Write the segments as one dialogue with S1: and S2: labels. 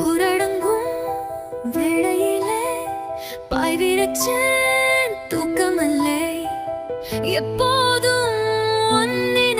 S1: புரடங்கும் வேளையிலே பாய் விரச்சேன் தூக்கமல்லே. எப்போதும் ஒன்னின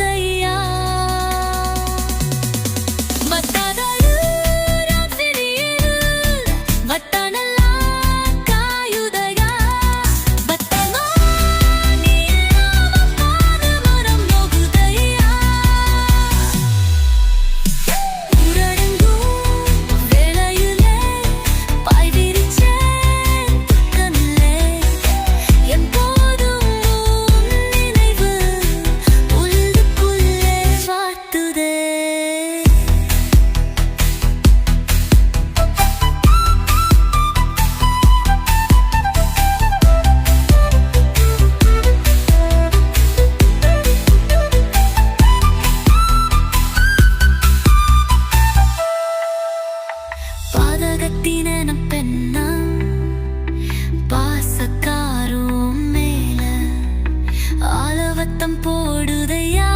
S1: போடுதையா?